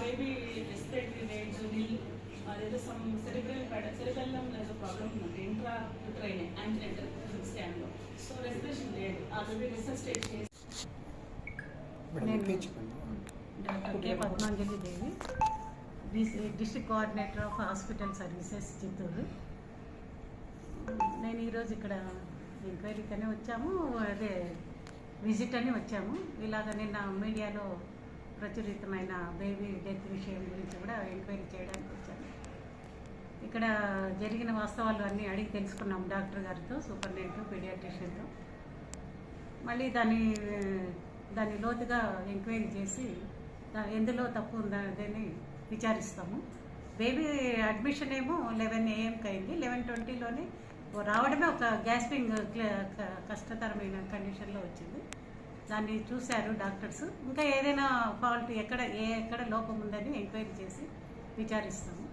Baby respiratory rates nil అదేదో some cerebral cerebellum ఏదో problem ఉందండి ఇంట్రా ట్రైన్ యాంటీనెంటల్ స్కాన్లో సో రెస్పిరేషన్ లేదు. ఆ బేబీ రిసస్టేట్ చేసి నేను doctor K Padmanjali Devi. Dis- district coordinator of hospital services Chittoor. నేను ఈరోజు ఇక్కడ ఎంక్వైరీకనే వచ్చాము. అదే విజిట్ అని వచ్చాము. ఇలాగ నిన్న మీడియాలో ప్రచురితమైన బేబీ డెత్ విషయం గురించి కూడా ఎంక్వైరీ చేయడానికి వచ్చాను ఇక్కడ జరిగిన వాస్తవాలు అన్నీ అడిగి తెలుసుకున్నాం డాక్టర్ గారితో సూపరింటెండెంట్ పీడియాట్రిషియన్తో. మళ్ళీ దాన్ని దాన్ని లోతుగా ఎంక్వైరీ చేసి ఎందులో తప్పు ఉందా విచారిస్తాము. బేబీ అడ్మిషన్ ఏమో లెవెన్ ఏఎంకి అయింది. లెవెన్ ట్వంటీలోనే రావడమే ఒక గ్యాస్పింగ్ కష్టతరమైన కండిషన్లో వచ్చింది. దాన్ని చూశారు డాక్టర్స్. ఇంకా ఏదైనా ఫాల్ట్ ఎక్కడ ఏ ఎక్కడ లోపం ఉందని ఎంక్వైరీ చేసి విచారిస్తాము.